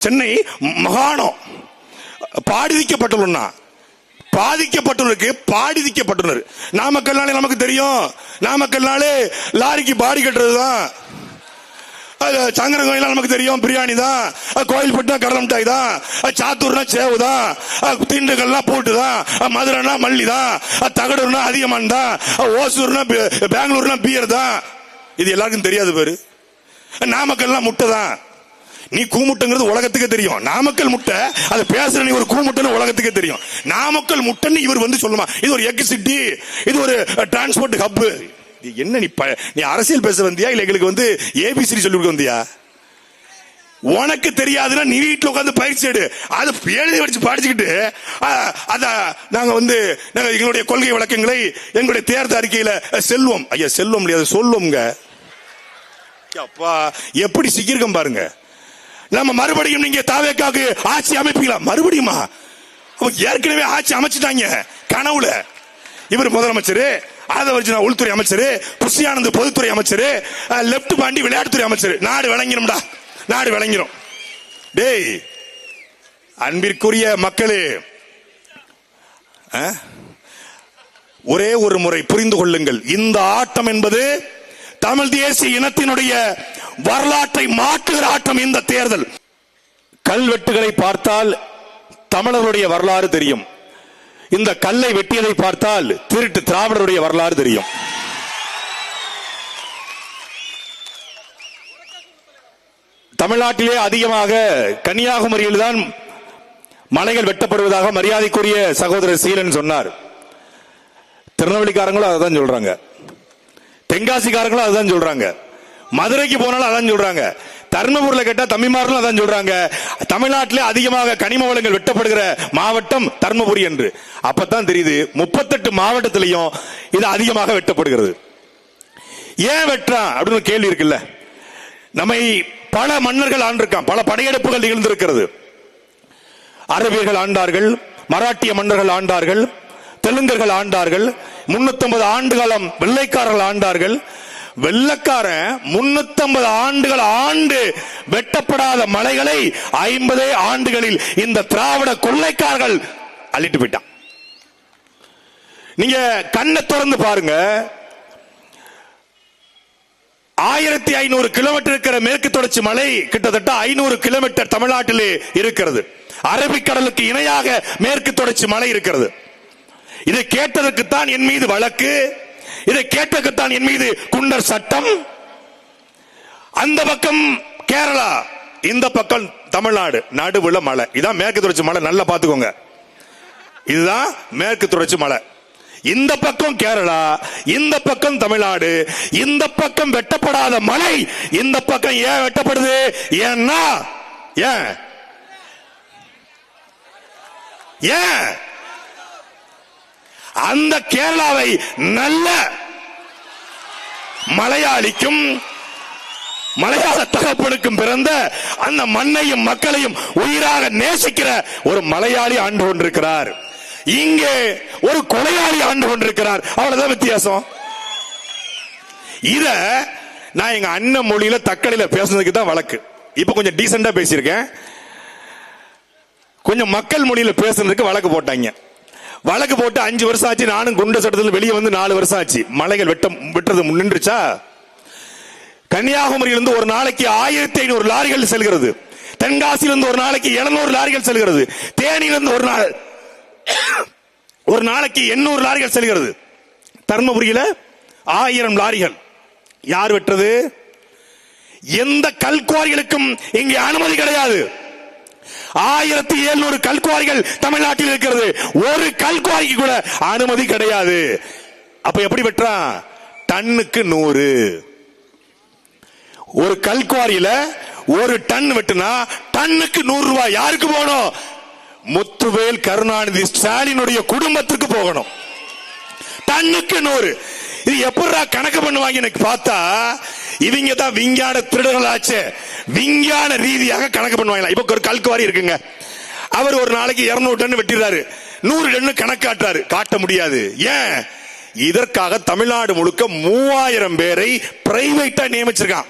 சென்னை மகாணம். பாடிதிக்கப்பட்டுள்ளா பாதிக்கப்பட்டவருக்கு பாடிதிக்கப்பட்டுள்ளனர் நாமக்கல்னாலே நமக்கு தெரியும். நாமக்கல்னாலே லாரிக்கு பாடி கட்டுறது தான் அது சங்கர கோயில் நமக்கு தெரியும் பிரியாணி தான் கோயில் கோயில்பட்டுனா கடலை மிட்டாய் தான் சாத்தூர்னா சேவு தான் அது போட்டு தான் மதுரைனா மல்லி தான் தகடூர்னா அதிகமான் தான் ஓசூர்னா பெங்களூர்னா பியர் தான் இது எல்லாருக்கும் தெரியாது பேரு. நாமக்கல்லாம் முட்டை தான் நீ கூமுட்டைங்கிறது உலகத்துக்கே தெரியும். நாமக்கல் முட்டை அதை பேசுற நீ ஒரு கூமுட்டைன்னு உலகத்துக்கே தெரியும். நாமக்கல் முட்டைன்னு இவர் வந்து சொல்லுமா இது ஒரு எக் சிட்டி இது ஒரு டிரான்ஸ்போர்ட் ஹப் என்ன நீ ப- நீ அரசியல் பேச வந்தியா? இல்ல எங்களுக்கு வந்து ஏபிசிடி சொல்லி கொடுக்க வந்தியா? உனக்கு தெரியாதுன்னா நீ வீட்டுல உட்காந்து பயிற்சி எடு. அதை எழுதி வச்சு படிச்சுக்கிட்டு ஆ, அத நாங்க வந்து நாங்க எங்களுடைய கொள்கை விளக்கங்களை எங்களுடைய தேர்தல் அறிக்கையில செல்வோம். ஐயா செல்வம் இல்லையா? சொல்லுவோங்க அப்பா எப்படி சிக்கியிருக்கோம் பாருங்க. நம்ம மறுபடியும் நீங்க தாவேக்காக்கு ஆட்சி அமைப்பீங்களா? மறுபடியுமா? ஏற்கனவே ஆட்சி அமைச்சிட்டாங்க கனவுல. இவர் முதலமைச்சர் அதை உள்துறை அமைச்சர் புஷியானந்த் பொதுத்துறை அமைச்சர் லெப்ட் பாண்டி விளையாட்டுத்துறை அமைச்சர். நாடு விளங்கிடும்டா நாடு விளங்கிடும் டேய் அன்பிற்குரிய மக்களே ஆ? ஒரே ஒரு முறை புரிந்து கொள்ளுங்கள். இந்த ஆட்டம் என்பது தமிழ் தேசிய இனத்தினுடைய வரலாற்றை மாற்றுகிற ஆட்டம் இந்த தேர்தல். கல்வெட்டுகளை பார்த்தால் தமிழருடைய வரலாறு தெரியும். இந்த கல்லை வெட்டியதை பார்த்தால் திருட்டு திராவிடருடைய வரலாறு தெரியும். தமிழ்நாட்டிலே அதிகமாக கன்னியாகுமரியில் தான் மலைகள் வெட்டப்படுவதாக மரியாதைக்குரிய சகோதரர் சீலன் சொன்னார். திருநெல்வேலிக்காரங்களும் அதை தான் சொல்றாங்க. தென்காசிக்காரங்களும் அதுதான் சொல்றாங்க. மதுரைக்கு போனாலும் அதான் சொல்றாங்க. தர்மபுரியில் கேட்டா தம்பிமார்களும் அதான் சொல்றாங்க. தமிழ்நாட்டிலே அதிகமாக கனிம வளங்கள் வெட்டப்படுகிற மாவட்டம் தர்மபுரி என்று. அப்பதான் தெரியுது முப்பத்தெட்டு மாவட்டத்திலையும் இது அதிகமாக வெட்டப்படுகிறது. ஏன் வெட்டான் அப்படின்னு கேள்வி இருக்குல்ல. நம்மை பல மன்னர்கள் ஆண்டிருக்கான். பல படையெடுப்புகள் நிகழ்ந்திருக்கிறது. அரபியர்கள் ஆண்டார்கள் மராட்டிய மன்னர்கள் ஆண்டார்கள் தெலுங்கர்கள் ஆண்டார்கள் 350 ஆண்டு காலம் வெள்ளைக்காரர்கள் ஆண்டார்கள் வெள்ளக்காரன் 350 ஆண்டுகள் ஆண்டு வெட்டப்படாத மலைகளை ஐம்பதே ஆண்டுகளில் இந்த திராவிட கொள்ளைக்காரர்கள் அள்ளிட்டு போயிட்டான். நீங்க கண்ணை திறந்து பாருங்க. ஆயிரத்தி ஐநூறு கிலோமீட்டர் இருக்கிற மேற்கு தொடர்ச்சி மலை கிட்டத்தட்ட ஐநூறு கிலோமீட்டர் தமிழ்நாட்டிலே இருக்கிறது. அரபிக்கடலுக்கு இணையாக மேற்கு தொடர்ச்சி மலை இருக்கிறது. இதை கேட்டதற்குத்தான் என் மீது வழக்கு. இதை கேட்டதுக்குத்தான் என் மீது குண்டர் சட்டம். அந்த பக்கம் கேரளா இந்த பக்கம் தமிழ்நாடு நடுவுல மலை. இதான் மேற்கு தொடர்ச்சி மலை நல்லா பாத்துக்கோங்க இதுதான் மேற்கு தொடர்ச்சி மலை. இந்த பக்கம் கேரளா இந்த பக்கம் தமிழ்நாடு இந்த பக்கம் வெட்டப்படாத மலை. இந்த பக்கம் ஏன் வெட்டப்படுது? ஏன்னா ஏன்? ஏன்? அந்த கேரளாவை நல்ல மலையாளிக்கும் மலையாள தகப்பனுக்கும் பிறந்த அந்த மண்ணையும் மக்களையும் உயிராக நேசிக்கிற ஒரு மலையாளி ஆண்டு கொண்டிருக்கிறார். இங்கே ஒரு கொலையாளி ஆண்டு கொண்டிருக்கிறார். அவ்வளவுதான் வித்தியாசம். இத நான் எங்க அண்ணன் மொழியில தக்கலையில பேசுனதுக்கு தான் வழக்கு. இப்ப கொஞ்சம் டீசெண்டா பேசியிருக்கேன். கொஞ்சம் மக்கள் மொழியில பேசுனதுக்கு வழக்கு போட்டாங்க. வழக்கு போட்டு அஞ்சு வருஷம் ஆச்சு நானும் குண்ட சட்டத்தில் வெளியே வந்து நாலு வருஷம் ஆச்சு மலைகள் வெட்ட வெட்டுறது நின்றுச்சா? கன்னியாகுமரியிலிருந்து ஒரு நாளைக்கு ஆயிரத்தி ஐநூறு லாரிகள் செல்கிறது. தென்காசியிலிருந்து ஒரு நாளைக்கு 700 லாரிகள் செல்கிறது. தேனியிலிருந்து ஒரு நாள் ஒரு நாளைக்கு எண்ணூறு லாரிகள் செல்கிறது. தர்மபுரியில ஆயிரம் லாரிகள். யார் வெட்டுறது? எந்த கல்குவாரிகளுக்கும் இங்கே அனுமதி கிடையாது. ஆயிரத்தி எழுநூறு கல்குவாரிகள் தமிழ்நாட்டில் இருக்கிறது. ஒரு கல்குவாரிக்கு கூட அனுமதி கிடையாது. அப்ப எப்படி வெட்டுறான் டன்னுக்கு நூறு. ஒரு கல்குவாரியில ஒரு டன் வெட்டுனா டன்னுக்கு நூறு ரூபாய் யாருக்கு போகணும்? முத்துவேல் கருணாநிதி ஸ்டாலினுடைய குடும்பத்துக்கு போகணும். டன்னுக்கு நூறு. இது எப்படா கணக்கு பண்ணுவாங்க எனக்கு பார்த்தா இவங்க தான் விஞ்ஞான திருடர்களாச்சு. விஞ்ஞான ரீதியாக கணக்கு பண்ணுவாங்களா? இப்ப ஒரு கல்குவாரி இருக்குங்க. அவர் ஒரு நாளைக்கு 200 டன் வெட்டிடுறாரு. நூறு டன் கணக்காட்டுறாரு. காட்ட முடியாது. ஏன்? இதற்காக தமிழ்நாடு முழுக்க மூவாயிரம் பேரை பிரைவேட்டா நியமிச்சிருக்கான்.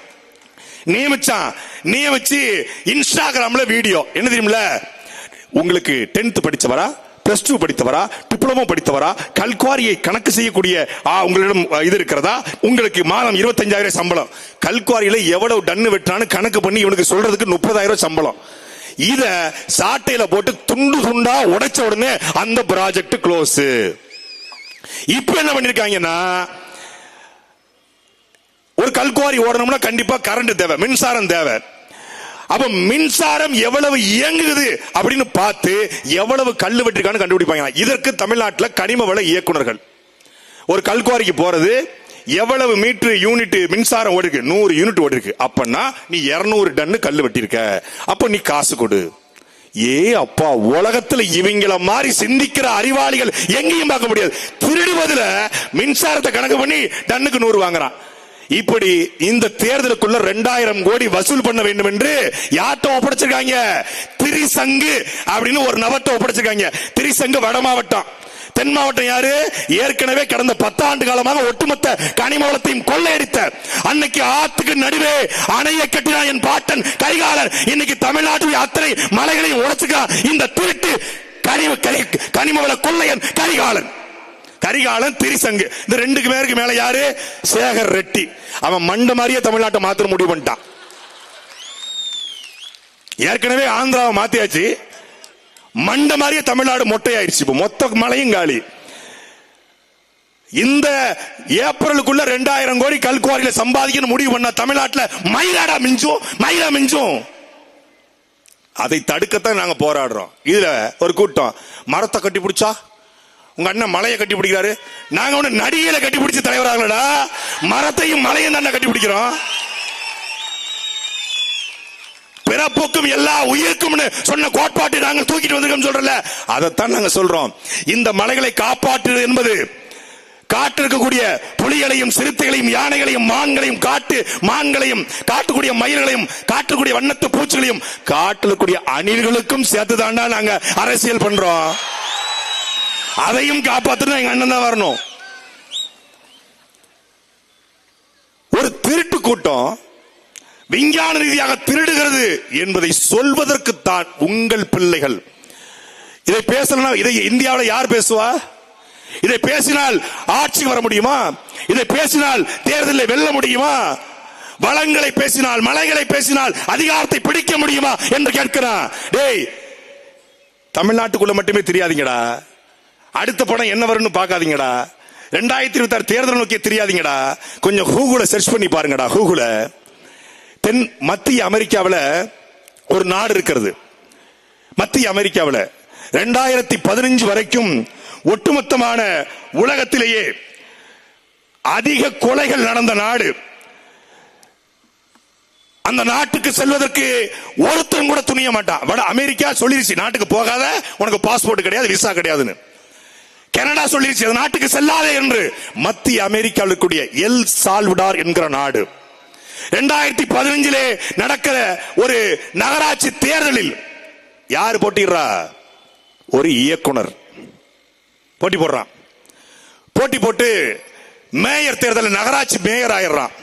நியமிச்சான். நியமிச்சு இன்ஸ்டாகிராம்ல வீடியோ என்ன தெரியுமில உங்களுக்கு டென்த் படிச்சவரா? பிளஸ் டூ படித்தவரா டிப்ளமோ படித்தவரா கல்குவாரியை கணக்கு செய்யக்கூடிய உங்களிடம் இது இருக்கிறதா? உங்களுக்கு மாதம் இருபத்தஞ்சாயிரம் சம்பளம். கல்குவாரியில எவ்வளவு டன்னு வெட்டான்னு கணக்கு பண்ணி இவனுக்கு சொல்றதுக்கு முப்பதாயிரம் சம்பளம். இத சாட்டையில போட்டு துண்டு துண்டா உடைச்ச உடனே அந்த ப்ராஜெக்ட் க்ளோஸ் இப்ப என்ன பண்ணிருக்காங்கன்னா ஒரு கல்குவாரி ஓடணும்னா கண்டிப்பா கரண்ட் தேவை மின்சாரம் தேவை. அப்ப மின்சாரம் எவ்வளவு இயங்குது அப்படின்னு பார்த்து எவ்வளவு கல் வெட்டிருக்கான்னு கண்டுபிடிப்பாங்க. இதற்கு தமிழ்நாட்டில் கனிம வள இயக்குனர்கள் ஒரு கல்குவாரிக்கு போறது எவ்வளவு மீட்டர் யூனிட் மின்சாரம் ஓடிருக்கு? நூறு யூனிட் ஓடிருக்கு. அப்பன்னா நீ 200 டன்னு கல் வெட்டியிருக்க. அப்ப நீ காசு கொடு. ஏ அப்பா உலகத்துல இவங்கள மாதிரி சிந்திக்கிற அறிவாளிகள் எங்கேயும் பார்க்க முடியாது. திருடுவதுல மின்சாரத்தை கணக்கு பண்ணி டன்னுக்கு நூறு வாங்குறான். இப்படி இந்த தேர்தலுக்குள்ள ரெண்டாயிரம் கோடி வசூல் பண்ண வேண்டும் என்று யார்கிட்ட ஒப்படைச்சிருக்காங்க? திரிசங்கு அப்படின்னு ஒரு நபர்கிட்ட ஒப்படைச்சிருக்காங்க. திரிசங்கு வட மாவட்டம். தென் மாவட்டம் யாரு? ஏற்கனவே கடந்த பத்தாண்டு காலமாக ஒட்டுமொத்த கனிமவளத்தையும் கொள்ளையடித்த. அன்னைக்கு ஆத்துக்கு நடுவே அணையை கட்டினா என் பாட்டன் கரிகாலர் இன்னைக்கு தமிழ்நாட்டுடைய அத்தனை மலைகளையும் உடைச்சுக்கான் இந்த திருட்டு கனிம கனிமவள கொள்ளையன் கரிகாலன். கரிகாலன் திரிசங்கு இந்த ரெண்டுக்கு பேருக்கு மேல யாரு? சேகர் ரெட்டி. அவன் மண்ட மாதிரியே தமிழ்நாட்டை மாத்திர முடிவு பண்ணிட்டான். ஏற்கனவே ஆந்திராவை மாத்தியாச்சு. மண்ட மாதிரியே தமிழ்நாடு மொட்டையாயிருச்சு. இப்போ மொத்த மலையும் காலி. இந்த ஏப்ரலுக்குள்ள ரெண்டாயிரம் கோடி கல்குவாரியில சம்பாதிக்கணும் முடிவு பண்ண தமிழ்நாட்டில் மயிலாடா மிஞ்சும் மயிலா மிஞ்சும். அதை தடுக்கத்தான் நாங்க போராடுறோம். இதுல ஒரு கூட்டம். மரத்தை கட்டி பிடிச்சா? உங்க அண்ணன் மலையை கட்டி பிடிக்கிறாரு. நாங்க ஒண்ணு நடிகையில கட்டி பிடிச்ச தலைவராங்களடா மரத்தையும் மலையும் தானே கட்டி பிடிக்கிறோம். பிறப்புக்கும் எல்லா உயிருக்கும்னு சொன்ன கோட்பாட்டை நாங்கள் தூக்கிட்டு வந்திருக்கோம் சொல்றல அதைத்தான் நாங்க சொல்றோம். இந்த மலைகளை காப்பாற்றுவது என்பது காட்டு இருக்கக்கூடிய புலிகளையும் சிறுத்தைகளையும் யானைகளையும் மான்களையும் காட்டு மான்களையும் காட்டுக்கூடிய மயில்களையும் காட்டுக்கூடிய வண்ணத்து பூச்சிகளையும் காட்டில் இருக்கக்கூடிய அணில்களுக்கும் சேர்த்து தாண்டா நாங்க அரசியல் பண்றோம். அதையும் காப்பாத்துனா எங்க அண்ணன் தான் வரணும். ஒரு திருட்டு கூட்டம் விஞ்ஞான ரீதியாக திருடுகிறது என்பதை சொல்வதற்குத்தான் உங்கள் பிள்ளைகள். இதை பேசலாம் இதை இந்தியாவில் யார் பேசுவா? இதை பேசினால் ஆட்சிக்கு வர முடியுமா? இதை பேசினால் தேர்தலில் வெல்ல முடியுமா? வளங்களை பேசினால் மலைகளை பேசினால் அதிகாரத்தை பிடிக்க முடியுமா? என்று கேட்கிறான். டேய் தமிழ்நாட்டுக்குள்ள மட்டுமே தெரியாதீங்கடா. அடுத்த படம் என்ன வரும்னு பார்க்காதீங்கடா. ரெண்டாயிரத்தி இருபத்தி ஆறு தேர்தல் நோக்கி தெரியாதீங்கடா. கொஞ்சம் கூகுள சர்ச் பண்ணி பாருங்கடா கூகுள தென் மத்திய அமெரிக்காவில் ஒரு நாடு இருக்கிறது. மத்திய அமெரிக்காவில். ரெண்டாயிரத்தி பதினஞ்சு வரைக்கும் ஒட்டுமொத்தமான உலகத்திலேயே அதிக கொலைகள் நடந்த நாடு. அந்த நாட்டுக்கு செல்வதற்கு ஒருத்தன் கூட துணிய மாட்டான். வட அமெரிக்கா சொல்லிருச்சு நாட்டுக்கு போகாத உனக்கு பாஸ்போர்ட் கிடையாது விசா கிடையாதுன்னு. கனடா சொல்லிருச்சு அந்த நாட்டுக்கு செல்லாதே என்று மத்திய அமெரிக்காவில் இருக்கக்கூடிய எல் சால்வடார் என்கிற நாடு. ரெண்டாயிரத்தி பதினஞ்சிலே நடக்கிற ஒரு நகராட்சி தேர்தலில் யார் போட்டிடுறா ஒரு இயக்குனர். போட்டி போடுறான். போட்டி போட்டு மேயர் தேர்தலில் நகராட்சி மேயர் ஆயிடுறான்.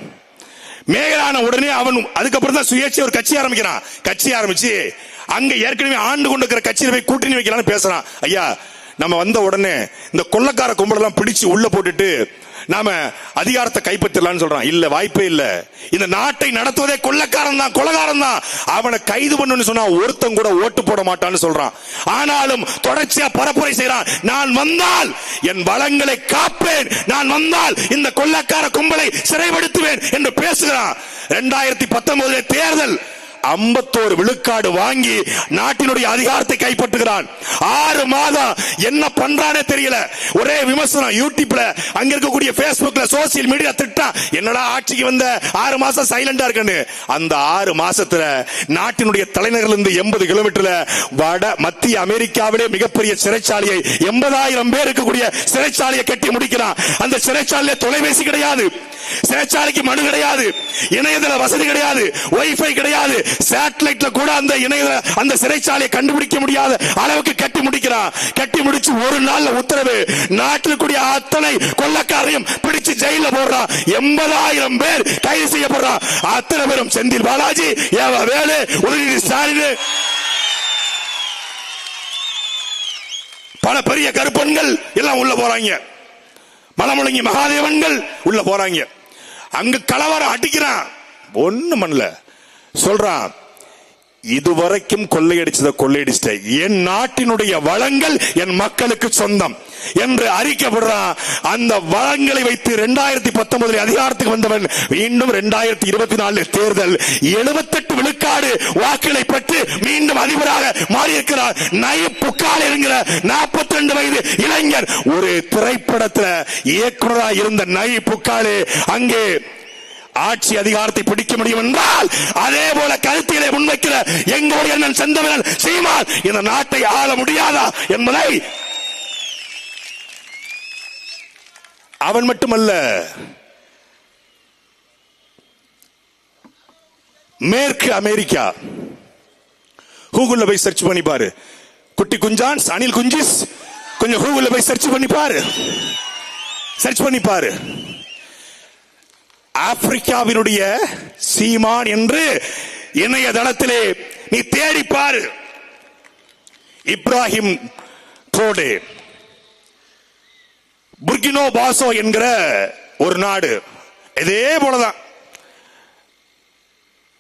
மேயர் ஆன உடனே அவன் அதுக்கப்புறம் தான் சுயேட்சை ஒரு கட்சி ஆரம்பிக்கிறான். கட்சி ஆரம்பிச்சு அங்க ஏற்கனவே ஆண்டு கொண்டு இருக்கிற கட்சியில போய் கூட்டணி வைக்கலாம்னு பேசுறான். ஐயா நம்ம வந்த உடனே இந்த கொள்ளக்கார கும்பலெல்லாம் பிடிச்சு உள்ள போட்டுட்டு நாம அதிகாரத்தை கைப்பற்றலாம்னு சொல்றான். இல்ல வாய்ப்பே இல்ல. இந்த நாட்டை நடத்துவதே கொள்ளக்காரன் தான் கொலகாரன் தான். அவனை கைது பண்ணுன்னு சொன்னா ஒருத்தன் கூட ஓட்டு போட மாட்டான்னு சொல்றான். ஆனாலும் தொடர்ச்சியா பரப்புரை செய்யறான் நான் வந்தால் என் வளங்களை காப்பேன். நான் வந்தால் இந்த கொள்ளக்கார கும்பலை சிறைப்படுத்துவேன் என்று பேசுகிறான். ரெண்டாயிரத்தி பத்தொன்பதுல தேர்தல். ஐம்பத்தோரு விழுக்காடு வாங்கி நாட்டினுடைய அதிகாரத்தை கைப்பற்றுகிறான். ஆறு மாதம் என்ன பண்றானே தெரியல. ஒரே விமர்சனம் யூடியூப்ல அங்க இருக்கக்கூடிய பேஸ்புக்ல சோசியல் மீடியா திட்டம் என்னடா ஆட்சிக்கு வந்த? ஆறு மாசம் சைலண்டா இருக்குன்னு. அந்த ஆறு மாசத்துல நாட்டினுடைய தலைநகர்ல இருந்து எண்பது கிலோமீட்டர்ல வட மத்திய அமெரிக்காவிலே மிகப்பெரிய சிறைச்சாலையை எண்பதாயிரம் பேர் இருக்கக்கூடிய சிறைச்சாலையை கட்டி முடிக்கிறான். அந்த சிறைச்சாலையில தொலைபேசி கிடையாது. சிறைச்சாலைக்கு மனு கிடையாது. இணையதள வசதி கிடையாது. வைஃபை கிடையாது. சேட்டலைட்ல கூட அந்த இணைய அந்த சிறைச்சாலையை கண்டுபிடிக்க முடியாத அளவுக்கு கட்டி முடிக்கிறான். கட்டி முடிச்சு ஒரு நாள்ல உத்தரவு நாட்டில் கூடிய அத்தனை கொள்ளக்காரையும் பிடிச்சு ஜெயில போடுறான். எண்பதாயிரம் பேர் கைது செய்யப்படுறான். அத்தனை பேரும் செந்தில் பாலாஜி ஏவ வேலு உதயநிதி ஸ்டாலின். பல பெரிய கருப்பன்கள் எல்லாம் உள்ள போறாங்க. மலமுழங்கி மகாதேவன்கள் உள்ள போறாங்க. அங்க கலவரம் அடிக்கிறான். ஒண்ணு பண்ணல. சொல்றான் இதுவரைக்கும் கொள்ளையடிச்சத கொள்ளையடிச்சிட்ட என் நாட்டினுடைய வளங்கள் என் மக்களுக்கு சொந்தம் என்று அறிக்கப்படுறான் அந்த வளங்களை வைத்து இரண்டாயிரத்தி பத்தொன்பதில் அதிகாரத்துக்கு வந்தவன் மீண்டும் இரண்டாயிரத்தி இருபத்தி நாலு தேர்தல் எழுபத்தெட்டு விழுக்காடு வாக்குகளை பெற்று மீண்டும் அதிபராக மாறியிருக்கிறார். நய புக்கால் என்கிற நாற்பத்தி ரெண்டு வயது இளைஞர் ஒரு திரைப்படத்துல இயக்குநராக இருந்த நை புக்காலு அங்கே ஆட்சி அதிகாரத்தை பிடிக்க முடியும் என்றால் அதே போல கருத்தியலை முன்வைக்கிற எங்களுடைய அண்ணன் செந்தமிழன் சீமான் இந்த நாட்டை ஆள முடியாதா என்பதை அவன் மட்டுமல்ல மேற்கு அமெரிக்கா கூகுள்ல போய் சர்ச் பண்ணி பாரு. குட்டி குஞ்சான் அனில் குஞ்சிஸ் கொஞ்சம் கூகுள்ல போய் சர்ச் பண்ணி பாரு. சர்ச் பண்ணி பாரு. ஆப்பிரிக்காவினுடைய சீமான் என்று இணையதளத்திலே நீ தேடி பாரு. இப்ராஹிம் ட்ரோடே புர்கினோ பாசோ என்கிற ஒரு நாடு. இதே போலதான்.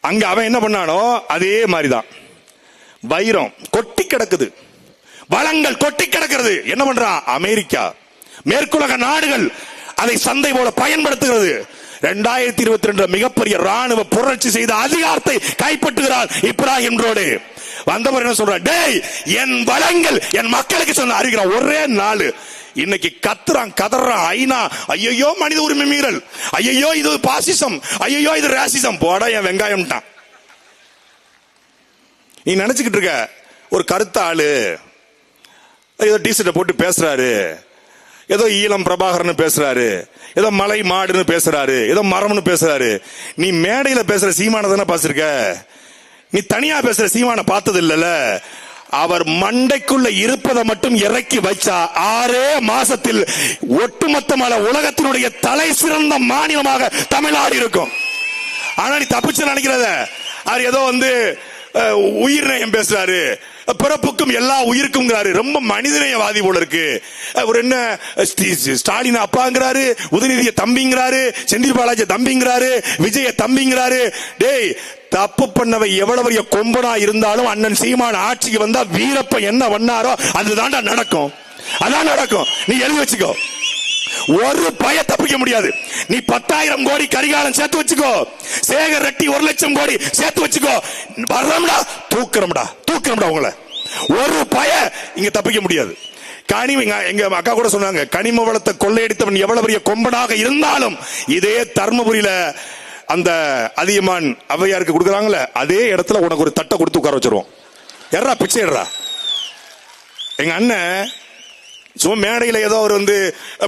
அங்க அவன் என்ன பண்ணானோ அதே மாதிரிதான். வைரம் கொட்டி கிடக்குது. வளங்கள் கொட்டி கிடக்கிறது. என்ன பண்றான்? அமெரிக்கா. மேற்குலக நாடுகள் அதை சந்தை போல பயன்படுத்துகிறது. இரண்டாயிரத்தி இருபத்தி ரெண்டு மிகப்பெரிய ராணுவ புரட்சி செய்த அதிகாரத்தை கைப்பற்றுகிறார் இப்ராஹிம் ரோடு வந்தவர் என்ன சொல்ற டேய் என் வளங்கள் என் மக்களுக்கு சொன்ன அறிகிறான் ஒரே நாள். இன்னைக்கு கத்துறான் கதறான் ஐநா. ஐயோ மனித உரிமை மீறல். ஐயோ இது பாசிசம். ஐயோ இது ராசிசம் போட என் வெங்காயம்ட்டான். நீ நினைச்சுக்கிட்டு இருக்க ஒரு கருத்த ஆளு ஏதோ டீசர்ட்டை போட்டு பேசுறாரு. ஏதோ ஈழம் பிரபாகரன் பேசுறாரு. ஏதோ மலை மாடுன்னு பேசுறாரு. ஏதோ மரம்னு பேசுறாரு. நீ மேடையில பேசுற சீமான தானே பாசிருக்க நீ தனியா பேசுற சீமான பார்த்தது இல்லல அவர் மண்டைக்குள்ள இருப்பதை மட்டும் இறக்கி வச்சா ஆறே மாசத்தில் ஒட்டுமொத்தமான உலகத்தினுடைய தலை சிறந்த மாநிலமாக தமிழ்நாடு இருக்கும். ஆனா நீ தப்பிச்சு நினைக்கிறத. அவர் ஏதோ வந்து அஹ், உயிர் பேசுறாரு. பிறப்புக்கும் எல்லா உயிருக்கும் ரொம்ப மனிதநேயவாதி போல இருக்கு. அவர் என்ன ஸ்டாலின் அப்பாங்கிறாரு உதயநிதிய தம்பிங்கிறாரு செந்தில் பாலாஜி தம்பிங்கிறாரு விஜய தம்பிங்கிறாரு. டேய் தப்பு பண்ணவை எவ்வளவு பெரிய கொம்பனா இருந்தாலும் அண்ணன் சீமான ஆட்சிக்கு வந்தா வீரப்ப என்ன பண்ணாரோ அதுதான்டா நடக்கும். அதான் நடக்கும். நீ எழுதி வச்சுக்கோ. ஒரு பய தப்பிக்க முடியாது. நீ பத்தாயிரம் கோடி கரிகாலம் சேர்த்து வச்சுக்கோ. சேகர் ரெட்டி ஒரு லட்சம் கோடி சேர்த்து வச்சுக்கோ. வர்றோம்டா தூக்குறோம்டா தூக்குறோம்டா உங்களை. ஒரு பய இங்க தப்பிக்க முடியாது. கனி எங்க- அக்கா கூட சொன்னாங்க கனிம வளத்தை கொள்ளையடித்தவன் எவ்வளவு பெரிய கொம்பனாக இருந்தாலும் இதே தர்மபுரியில அந்த அதியமான் ஔவையாருக்கு கொடுக்குறாங்களே அதே இடத்துல உனக்கு ஒரு தட்டை கொடுத்து உட்கார வச்சிருவோம். எர்றா பிச்சை எங்க அண்ணன் சும்மா மேடையில ஏதோ அவர் வந்து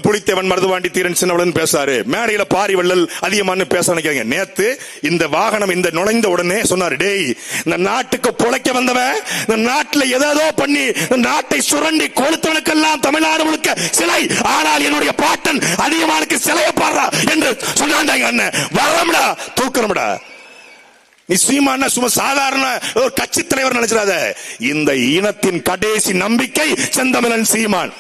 புளித்தேவன் மருதுவாண்டி தீரன் சின்னவளன் பேசாரு. மேடையில பாரி வள்ளல் அதிகமானு பேச நினைக்கிறாங்க நேத்து இந்த வாகனம் இந்த நுழைந்த உடனே சொன்னாரு டேய் இந்த நாட்டுக்கு பொழைக்க வந்தவன் இந்த நாட்டுல ஏதேதோ பண்ணி நாட்டை சுரண்டி கொளுத்தவனுக்கெல்லாம் தமிழ்நாடு முழுக்க சிலை. ஆனால் என்னுடைய பாட்டன் அதிகமானுக்கு சிலையை பாடுறா என்று சொன்னாங்க அண்ணன் வரம்டா தூக்கணும்டா நீ சீமான சும்மா சாதாரண ஒரு கட்சி தலைவர் நினைச்சிடாத. இந்த இனத்தின் கடைசி நம்பிக்கை செந்தமிழன் சீமான்.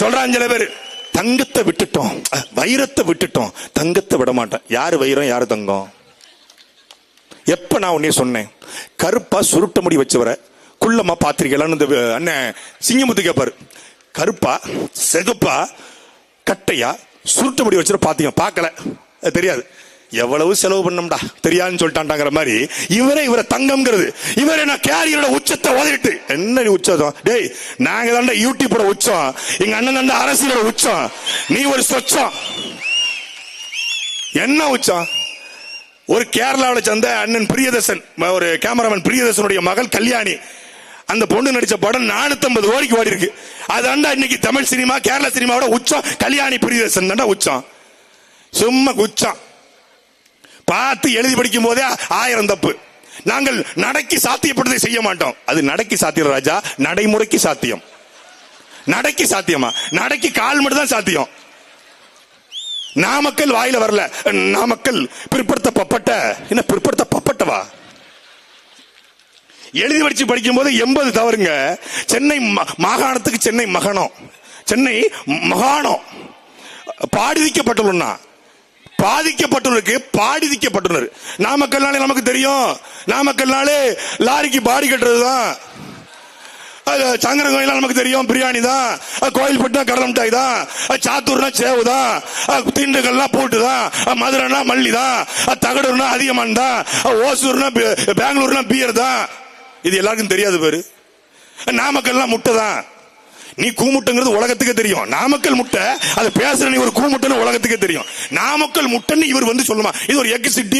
சொல்றான் சில பேர் தங்கத்தை விட்டுட்டோம். வைரத்தை விட்டுட்டோம். தங்கத்தை விட மாட்டேன் யார் வைரம் யார் தங்கம்? எப்ப நான் உன்னே சொன்னேன்? கருப்பா சுருட்ட முடி வச்சவரை குள்ளமா பாத்திரிக்கலான்னு இந்த அண்ணன் சிங்கமுத்து கேட்பாரு கருப்பா செகுப்பா கட்டையா சுருட்ட முடி வச்சுட்டு பாத்தீங்க. பார்க்கல. அது தெரியாது. எவ்வளவு செலவு பண்ணம்டா? தெரியாதுன்னு சொல்லிட்டான்டாங்கிற மாதிரி இவரே இவரை தங்கம்ங்கிறது. இவரே நான் கேரியரோட உச்சத்தை உதவிட்டு என்ன நீ உச்சம்? டேய் நாங்க தாண்டா யூடியூபோட உச்சம். எங்க அண்ணன் தாண்டா அரசியலோட உச்சம். நீ ஒரு சொச்சம். என்ன உச்சம்? ஒரு கேரளாவில் சேர்ந்த அண்ணன் பிரியதர்சன் ஒரு கேமராமேன் பிரியதர்சனுடைய மகள் கல்யாணி. அந்த பொண்ணு நடிச்ச படம் 450 கோடிக்கு ஓடி இருக்கு அதாண்டா இன்னைக்கு தமிழ் சினிமா கேரள சினிமாவோட உச்சம். கல்யாணி பிரியதர்சன் தாண்டா உச்சம். சும்மா உச்சம் பார்த்து எழுதி படிக்கும் போதே ஆயிரம் தப்பு. நாங்கள் நடைக்கு சாத்தியப்பட்டதை செய்ய மாட்டோம். அது நடைக்கு சாத்தியம் ராஜா நடைமுறைக்கு சாத்தியம். நடைக்கு சாத்தியமா? நடைக்கு கால் மட்டும் தான் சாத்தியம். நாமக்கல் வாயில வரல. நாமக்கல் பிற்படுத்தப்பட்ட என்ன பிற்படுத்தப்பட்டவா? எழுதி படிச்சு படிக்கும் போது எண்பது தவறுங்க. சென்னை ம- மாகாணத்துக்கு சென்னை மகனம் சென்னை மகாணம் பாடுவிக்கப்பட்டுள்ளா பாதிக்கப்பட்டுள்ளருக்கு பாடிதிக்கப்பட்டுள்ளனர் நாமக்கல்னாலே நமக்கு தெரியும். நாமக்கல்னாலே லாரிக்கு பாடி கட்டுறதுதான். அது சங்கர கோயில் நமக்கு தெரியும். பிரியாணி தான் அது கோயில்பட்டுனா கடலை மிட்டாய் தான் சாத்தூர்னா சேவு தான் அது திண்டுக்கல்னா பூட்டு தான் மதுரைனா மல்லி தான் தகடூர்னா அதிகமான் தான் ஓசூர்னா பெங்களூர்னா பியர் தான் இது எல்லாருக்கும் தெரியாது பேரு. நாமக்கல்னா முட்டை தான் நீ கூமுட்டைங்கிறது உலகத்துக்கே தெரியும். நாமக்கல் முட்டை அதை பேசுற நீ ஒரு கூமுட்டைன்னு உலகத்துக்கே தெரியும். நாமக்கல் முட்டைன்னு இவர் வந்து சொல்லுமா இது ஒரு எக் சிட்டி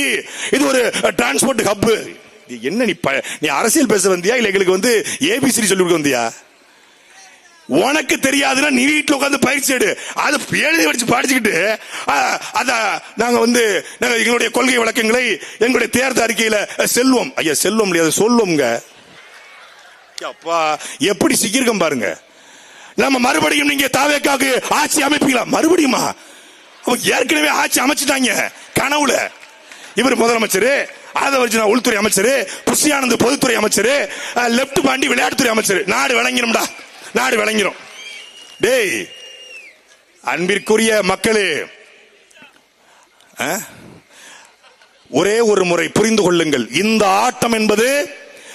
இது ஒரு டிரான்ஸ்போர்ட் ஹப் என்ன நீ ப- நீ அரசியல் பேச வந்தியா இல்ல எங்களுக்கு வந்து ஏபிசிடி சொல்லி கொடுக்க வந்தியா? உனக்கு தெரியாதுன்னா நீ வீட்டுல உட்காந்து பயிற்சி எடு. அதை எழுதி வச்சு படிச்சுக்கிட்டு ஆ, அத நாங்க வந்து நாங்க எங்களுடைய கொள்கை விளக்கங்களை எங்களுடைய தேர்தல் அறிக்கையில செல்வோம். ஐயா செல்வம் இல்லையா? சொல்லுவோங்க அப்பா எப்படி சிக்கியிருக்கோம் பாருங்க. நம்ம மறுபடியும் நீங்க தாவேக்காக்கு ஆட்சி அமைப்பீங்களா? மறுபடியுமா? ஏற்கனவே ஆட்சி அமைச்சிட்டாங்க கனவுல. இவர் முதலமைச்சர் அதை உள்துறை அமைச்சர் புஷியானந்த் பொதுத்துறை அமைச்சர் லெப்ட் பாண்டி விளையாட்டுத்துறை அமைச்சர். நாடு விளங்கிடும்டா. நாடு விளங்கிடும் டேய் அன்பிற்குரிய மக்களே ஆ? ஒரே ஒரு முறை புரிந்து கொள்ளுங்கள். இந்த ஆட்டம் என்பது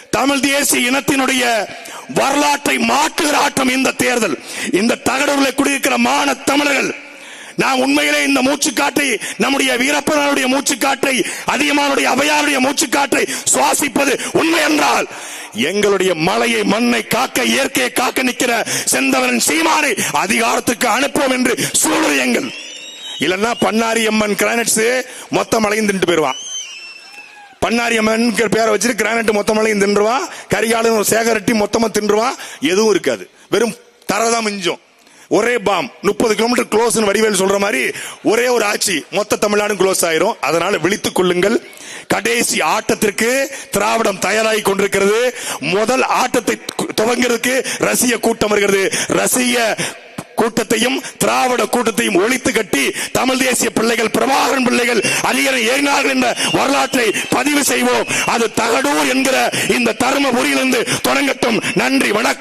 தமிழ் தேசிய இனத்தினுடைய வரலாற்றை மாற்றுகிற ஆட்டம் இந்த தேர்தல். இந்த தகடூரில் குடியிருக்கிற மான தமிழர்கள். நாம் உண்மையிலே இந்த மூச்சுக்காட்டை நம்முடைய வீரப்பனுடைய மூச்சுக்காற்றை அதிகமானுடைய அவையாருடைய மூச்சுக்காற்றை சுவாசிப்பது உண்மை என்றால் எங்களுடைய மலையை மண்ணை காக்க இயற்கையை காக்க நிற்கிற செந்தவரன் சீமானை அதிகாரத்துக்கு அனுப்புவோம் என்று சூழ்நிலையங்கள் இல்லைன்னா பண்ணாரி அம்மன் கிரானைட்ஸ் மொத்தம் அலைந்துட்டு போயிடுவான். பன்னாரியம்மன் பண்ணாரி பேரை வச்சுட்டு கிரானைட் மொத்தமாலையும் தின்றுவான் கரிகாலன் சேகரட்டி மொத்தமா தின்றுவான் எதுவும் இருக்காது. வெறும் தரதான் மிஞ்சும். ஒரே பாம். முப்பது கிலோமீட்டர் க்ளோஸ் வடிவேல் சொல்ற மாதிரி ஒரே ஒரு ஆட்சி. மொத்த தமிழ்நாடும் க்ளோஸ் ஆயிரும். அதனால விழித்துக் கொள்ளுங்கள். கடைசி ஆட்டத்திற்கு திராவிடம் தயாராகி கொண்டிருக்கிறது. முதல் ஆட்டத்தை துவங்கிறதுக்கு ரசிய கூட்டம் வருகிறது. ரசிய கூட்டத்தையும் திராவிட கூட்டத்தையும் ஒழித்து கட்டி தமிழ் தேசிய பிள்ளைகள் பிரபாகரன் பிள்ளைகள் அதிகாரம் ஏறினார்கள் என்ற வரலாற்றை பதிவு செய்வோம். அது தகடூர் என்கிற இந்த தருமபுரியிலிருந்து தொடங்கட்டும். நன்றி வணக்கம்.